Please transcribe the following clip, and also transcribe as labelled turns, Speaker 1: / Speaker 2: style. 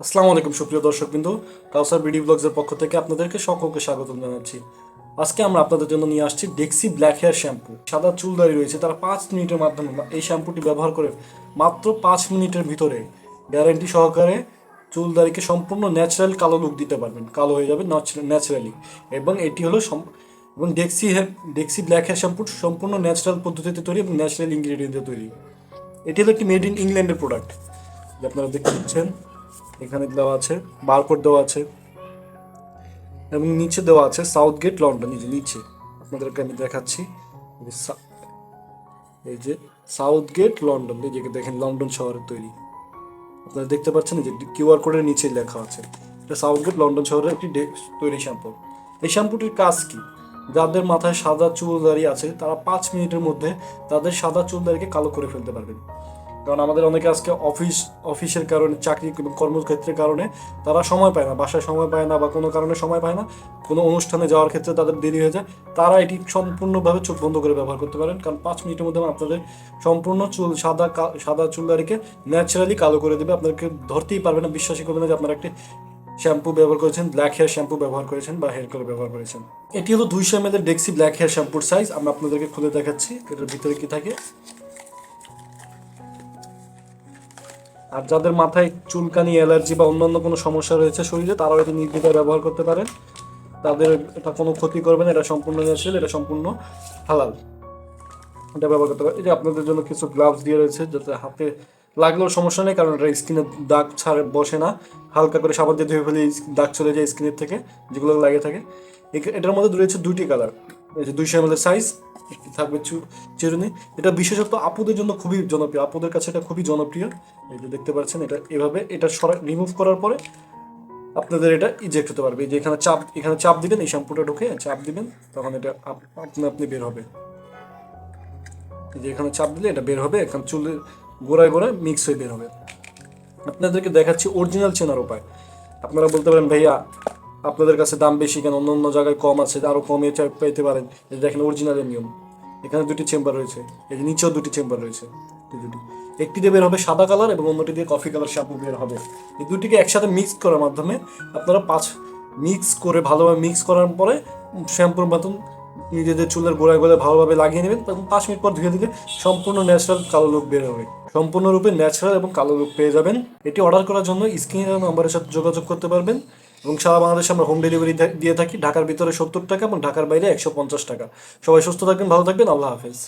Speaker 1: আসসালামু আলাইকুম, সুপ্রিয় দর্শকবৃন্দ। কাউসার বিডি ব্লগসের পক্ষ থেকে আপনাদেরকে সকলকে স্বাগত জানাচ্ছি। আজকে আমরা আপনাদের জন্য নিয়ে আসছি ডেক্সি ব্ল্যাক হেয়ার শ্যাম্পু সাদা চুল দাঁড়িয়ে রয়েছে, তারা পাঁচ মিনিটের মাধ্যমে এই শ্যাম্পুটি ব্যবহার করে মাত্র পাঁচ মিনিটের ভিতরে গ্যারান্টি সহকারে চুল দাড়িকে সম্পূর্ণ ন্যাচারাল কালো লুক দিতে পারবেন। কালো হয়ে যাবে ন্যাচারালি। এবং এটি হলো এবং Dexe hair Dexe black hair shampoo সম্পূর্ণ ন্যাচারাল পদ্ধতিতে তৈরি এবং ন্যাচারাল ইনগ্রিডিয়েন্টে তৈরি। এটি হলো একটি মেড ইন ইংল্যান্ডের প্রোডাক্ট আপনারা দেখতে পাচ্ছেন এখানে দেওয়া আছে, বারকোড দেওয়া আছে, এবং নিচে দেওয়া আছে সাউথ গেট লন্ডন, এই যে নিচে। আপনাদেরকে আমি দেখাচ্ছি। এই যে সাউথ গেট লন্ডন, এই যে দেখেন, লন্ডন শহরের তৈরি। আপনারা দেখতে পাচ্ছেন যে কিউআর কোডের নিচে লেখা আছে। এটা সাউথ গেট লন্ডন শহরের একটি তৈরি শ্যাম্পু। এই শ্যাম্পুটির কাজ কি? যাদের মাথায় সাদা চুল দাঁড়িয়ে আছে, তারা পাঁচ মিনিটের মধ্যে তাদের সাদা চুল দাঁড়িয়ে কালো করে ফেলতে পারবেন। কারণ আমাদের অনেকে আজকে অফিস অফিসের কারণে, চাকরি এবং কর্মক্ষেত্রের কারণে তারা সময় পায় না, বাসায় সময় পায় না বা কোনো কারণে সময় পায় না, কোনো অনুষ্ঠানে যাওয়ার ক্ষেত্রে তাদের দেরি হয়ে যায়, তারা এটি সম্পূর্ণভাবে চোখ বন্ধ করে ব্যবহার করতে পারেন। কারণ পাঁচ মিনিটের মধ্যে আপনাদের সম্পূর্ণ চুল, সাদা সাদা চুল দাড়িকে ন্যাচারালি কালো করে দেবে। আপনাদেরকে ধরতেই পারবে না, বিশ্বাসই করবে না যে আপনারা একটি শ্যাম্পু ব্যবহার করেছেন ব্ল্যাক হেয়ার শ্যাম্পু ব্যবহার করেছেন বা হেয়ার কালার ব্যবহার করেছেন। এটি হলো দুইশো এম এর ডেক্সি ব্ল্যাক হেয়ার শ্যাম্পুর সাইজ আমরা আপনাদেরকে খুলে দেখাচ্ছি, এটার ভিতরে কি থাকে? আর যাদের মাথায় চুলকানি, অ্যালার্জি বা অন্যান্য কোনো সমস্যা রয়েছে শরীরে, তারাও এটি নির্দ্বিধায় ব্যবহার করতে পারেন। তাদের এটা কোনো ক্ষতি করবে না, এটা সম্পূর্ণ ন্যাচারাল এটা সম্পূর্ণ হালাল। এটা ব্যবহার করতে পারেন। এই যে আপনাদের জন্য কিছু গ্লাভস দিয়ে রয়েছে, যাতে হাতে লাগলেও সমস্যা নেই, কারণ এটা স্কিনে দাগ ছাড়ে, বসে না। হালকা করে সাবান দিয়ে ধুয়ে ফেলে, দাগ চলে যায় স্কিনের থেকে, যেগুলো লাগে থাকে। এটার মধ্যে রয়েছে দুটি কালার দুইশো এম সাইজ থাকবে চিরুনি। এটা বিশেষত আপুদের জন্য খুবই জনপ্রিয়। আপুদের কাছে এটা খুবই জনপ্রিয়। এই যে দেখতে পাচ্ছেন, এটা এভাবে, এটা সরা রিমুভ করার পরে আপনাদের এটা ইজেক্ট হতে পারবে। যে এখানে চাপ এখানে চাপ দিবেন, এই শ্যাম্পুটা ঢুকে চাপ দিবেন, তখন এটা আপ- আপনি আপনি বের হবে। যে এখানে চাপ দিলে এটা বের হবে, এখানে চুলের গোড়ায় গোড়ায় মিক্স হয়ে বের হবে। আপনাদেরকে দেখাচ্ছি অরিজিনাল চেনার উপায়। আপনারা বলতে পারেন, ভাইয়া আপনাদের কাছে দাম বেশি কেন? অন্য অন্য জায়গায় কম আছে আরও কমে পেতে পারেন। যে দেখেন অরিজিনালের নিয়ম। এখানে দুটি চেম্বার রয়েছে। যে নিচেও দুটি চেম্বার রয়েছে। দুটি একটি দিয়ে বের হবে সাদা কালার এবং অন্যটি দিয়ে কফি কালার শ্যাম্পু বের হবে। এই দুটিকে একসাথে মিক্স করার মাধ্যমে আপনারা পাঁচ মিক্স করে ভালোভাবে মিক্স করার পরে শ্যাম্পুর মতন নিজেদের চুলের গোড়ায় গোড়ায় ভালোভাবে লাগিয়ে নেবেন তখন পাঁচ মিনিট পর ধুয়ে দিলে সম্পূর্ণ ন্যাচারাল কালো লুক বের হবে। সম্পূর্ণরূপে ন্যাচারাল এবং কালো লুক পেয়ে যাবেন। এটি অর্ডার করার জন্য স্ক্রিনের নম্বরের সাথে যোগাযোগ করতে পারবেন। এবং সারা বাংলাদেশে আমরা হোম ডেলিভারি দিয়ে থাকি। ঢাকার ভিতরে সত্তর টাকা এবং ঢাকার বাইরে একশো পঞ্চাশ টাকা। সবাই সুস্থ থাকবেন, ভালো থাকবেন। আল্লাহ হাফেজ।